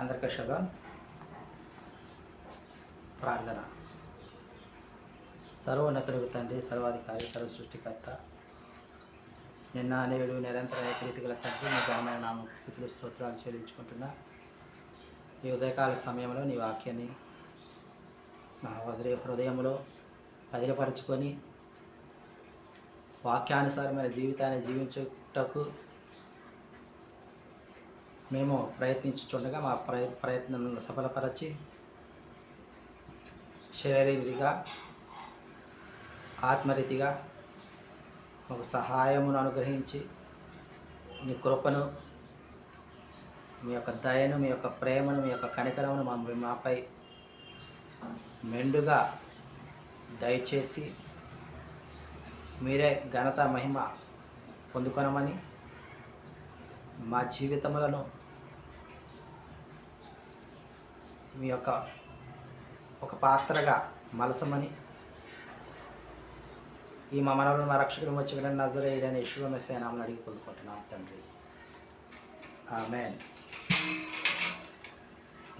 అందరికీ శుభం. ప్రార్థన. సర్వోన్నతులకు తండ్రి సర్వాధికారి సర్వ సృష్టికర్త నిన్న నేడు నిరంతర ఏకరీతిగల తండ్రి మీ ఘనమైన నామ స్థితులు స్తోత్రాలు చెల్లించుకుంటున్నా. ఈ ఉదయకాల సమయంలో నీ వాక్యాన్ని నా హృదయ హృదయంలో పదిలపరుచుకొని వాక్యానుసారమైన జీవితాన్ని జీవించుటకు మేము ప్రయత్నించుండగా మా ప్రయ ప్రయత్నాలను సఫలపరచి శారీరకంగా ఆత్మరీతిగా ఒక సహాయమును అనుగ్రహించి మీ కృపను మీ యొక్క దయను మీ యొక్క ప్రేమను మీ యొక్క కనికరమును మా మాపై మెండుగా దయచేసి మీరే ఘనత మహిమ పొందుకొనమని మా జీవితములను మీ యొక్క ఒక పాత్రగా మలచమని ఈ మా మనవులను మా రక్షకుడు వచ్చిన నజరేయడని యశ్వమెస్సే మెస్సేనామని అడిగి పొందుకుంటున్నాం తండ్రి. ఆమెన్.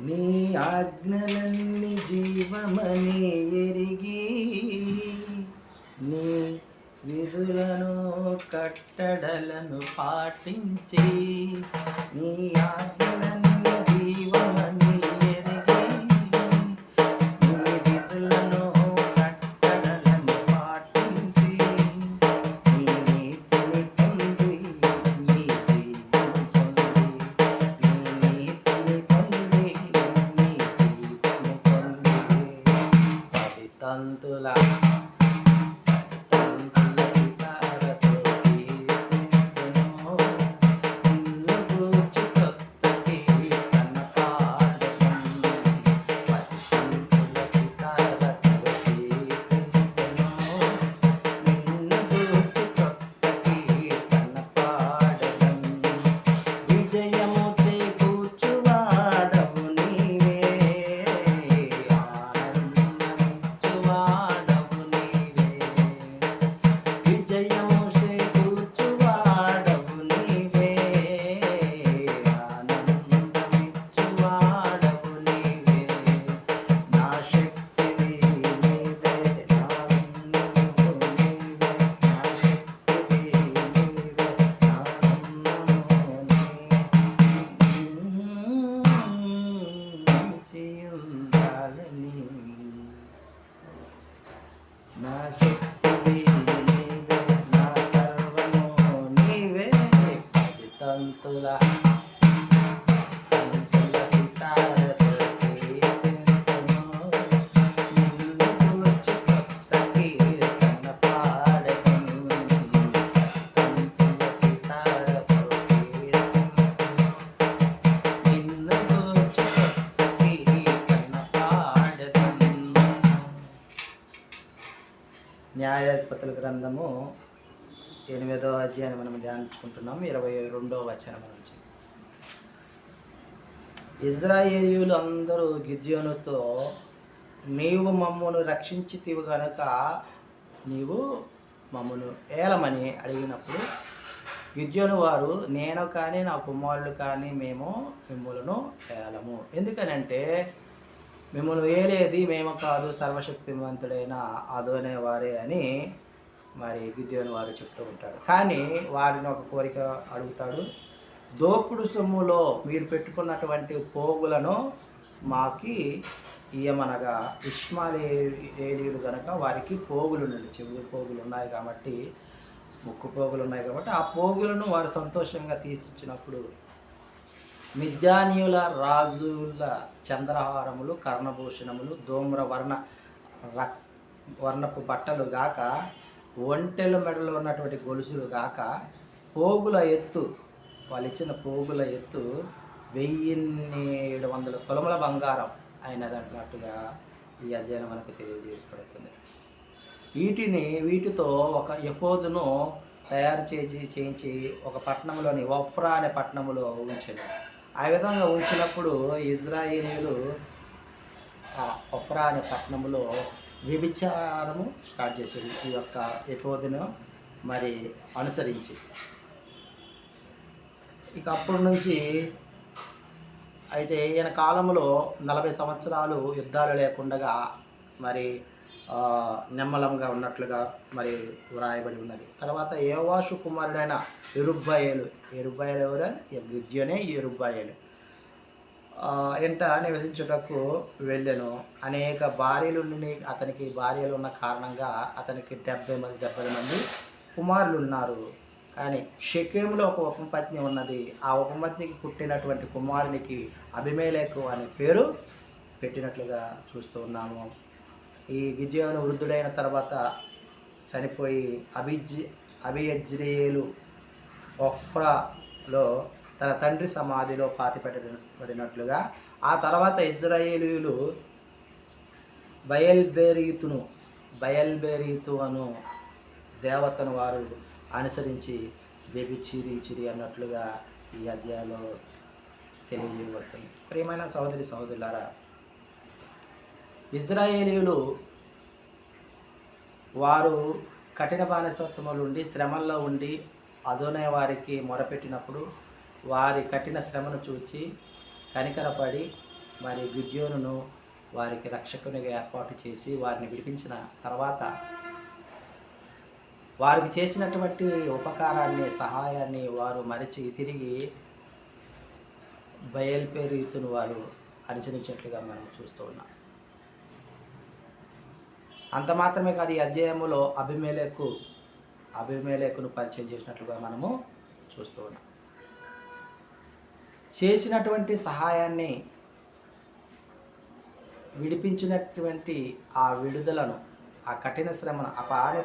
నీ ఆజ్ఞలన్నీ జీవమని ఎరిగి నీ విధులను కట్టడలను పాటించి నీ ఆజ్ఞలన్నీ నా న్యాయాధిపతుల గ్రంథము ఎనిమిదో అధ్యాయాన్ని మనం ధ్యానించుకుంటున్నాం ఇరవై రెండో వచనం నుంచి. ఇజ్రాయేలీయులు అందరూ గిద్యోనుతో నీవు మమ్మను రక్షించితివు కనుక నీవు మమ్మను ఏలమని అడిగినప్పుడు గిద్యోను వారు నేను కానీ నా కుమారులు కానీ మేము మిమ్మలను ఏలము. ఎందుకనంటే మిమ్మల్ని ఏలేది మేము కాదు సర్వశక్తివంతుడైన అదోనే వారే అని మరి గిద్యోని వారు చెప్తూ ఉంటాడు కానీ వారిని ఒక కోరిక అడుగుతాడు. దోపుడు సొమ్ములో మీరు పెట్టుకున్నటువంటి పోగులను మాకి ఇయ్యమనగా ఇష్మాలేలీయులు గనక వారికి పోగులు ఉన్నాయి చెవులు పోగులు ఉన్నాయి కాబట్టి ముక్కు పోగులు ఉన్నాయి కాబట్టి ఆ పోగులను వారు సంతోషంగా తీసిచ్చినప్పుడు మిద్యానీయుల రాజుల చంద్రహారములు కర్ణభూషణములు ధూమ్ర వర్ణ రక్ వర్ణపు బట్టలు గాక ఒంటెల మెడలో ఉన్నటువంటి గొలుసులు గాక పోగుల ఎత్తు వాళ్ళు ఇచ్చిన పోగుల ఎత్తు వెయ్యిన్ని ఏడు వందల తులముల బంగారం అయినది ఈ అధ్యయనం మనకు తెలియజేయబడుతుంది. వీటిని వీటితో ఒక యఫోదును తయారు చేసి చేయించి ఒక పట్టణంలోని వఫ్రా అనే పట్టణంలో ఉంచారు. ఆ విధంగా వచ్చినప్పుడు ఇజ్రాయేలీలు ఆ ఒఫ్రా అనే పట్టణంలో వ్యభిచారము స్టార్ట్ చేసేది. ఈ యొక్క ఎఫోదిను మరి అనుసరించి. ఇక అప్పటి నుంచి అయితే ఈయన కాలంలో నలభై సంవత్సరాలు యుద్ధాలు లేకుండా మరి నిమ్మలంగా ఉన్నట్లుగా మరి వ్రాయబడి ఉన్నది. తర్వాత యోవాషు కుమారుడైన ఎరుబ్బాయేలు. ఎరుబ్బాయేలు ఎవరు? గిద్యోనే ఎరుబ్బాయేలు. ఎంట నివసించుటకు వెళ్ళాను. అనేక భార్యలు అతనికి భార్యలు ఉన్న కారణంగా అతనికి డెబ్బై మంది డెబ్బై మంది కుమారులు ఉన్నారు. కానీ షకేములో ఒక ఉపపత్ని ఉన్నది. ఆ ఉపపత్నికి పుట్టినటువంటి కుమారునికి అభిమేలేకు అనే పేరు పెట్టినట్లుగా చూస్తూ ఉన్నాము. ఈ గిద్యోను వృద్ధుడైన తర్వాత చనిపోయి అభిజ్ అభియజ్రేలు ఒఫ్రాలో తన తండ్రి సమాధిలో పాతిపెట్టబడినట్లుగా ఆ తర్వాత ఇజ్రాయేలీలు బయల్బెరీతును బయల్బెరీతు అను దేవతను వారు అనుసరించి వ్యభిచీరించిరి అన్నట్లుగా ఈ అధ్యాయంలో తెలియజేయబడుతుంది. ప్రియమైన సహోదరి సహోదరులారా ఇజ్రాయేలీలు వారు కఠిన బానిసత్వములు ఉండి శ్రమల్లో ఉండి అదోనే వారికి మొరపెట్టినప్పుడు వారి కఠిన శ్రమను చూచి కనికరపడి మరి గిద్యోనును వారికి రక్షకునిగా ఏర్పాటు చేసి వారిని విడిపించిన తర్వాత వారికి చేసినటువంటి ఉపకారాన్ని సహాయాన్ని వారు మరిచి తిరిగి బయల్పేరీతును వారు అనుసరించినట్లుగా మనం చూస్తూ ఉన్నాం. అంత మాత్రమే కాదు ఈ అధ్యాయములో అభిమేలకు అభిమేలేకును పరిచయం చేసినట్లుగా మనము చూస్తూ ఉన్నాం. చేసినటువంటి సహాయాన్ని విడిపించినటువంటి ఆ విడుదలను ఆ కఠిన శ్రమను ఆ బాని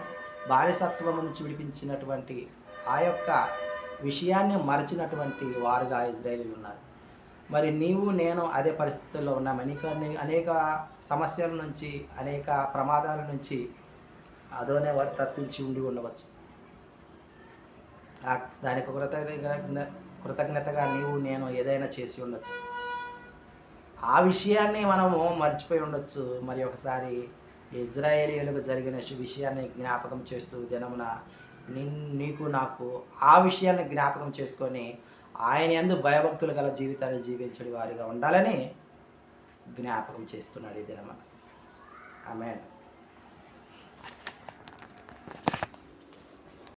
బానిసత్వం నుంచి విడిపించినటువంటి ఆ యొక్క విషయాన్ని మరచినటువంటి వారుగా ఇజ్రాయేలీలు ఉన్నారు. మరి నీవు నేను అదే పరిస్థితుల్లో ఉన్నాం. అనేక అనేక సమస్యల నుంచి అనేక ప్రమాదాల నుంచి అదోనే వారు తప్పించి ఉండి ఉండవచ్చు. దానికి కృతజ్ఞ కృతజ్ఞతగా నీవు నేను ఏదైనా చేసి ఉండొచ్చు. ఆ విషయాన్ని మనము మర్చిపోయి ఉండొచ్చు. మరి ఒకసారి ఇజ్రాయేలీలకు జరిగిన విషయాన్ని జ్ఞాపకం చేస్తూ జనమున నీకు నాకు ఆ విషయాన్ని జ్ఞాపకం చేసుకొని ఆయన ఎందు భయభక్తులు గల జీవితాన్ని జీవించడి వారిగా ఉండాలని జ్ఞాపకం చేస్తున్నాడు ఈ దినమా ఆమె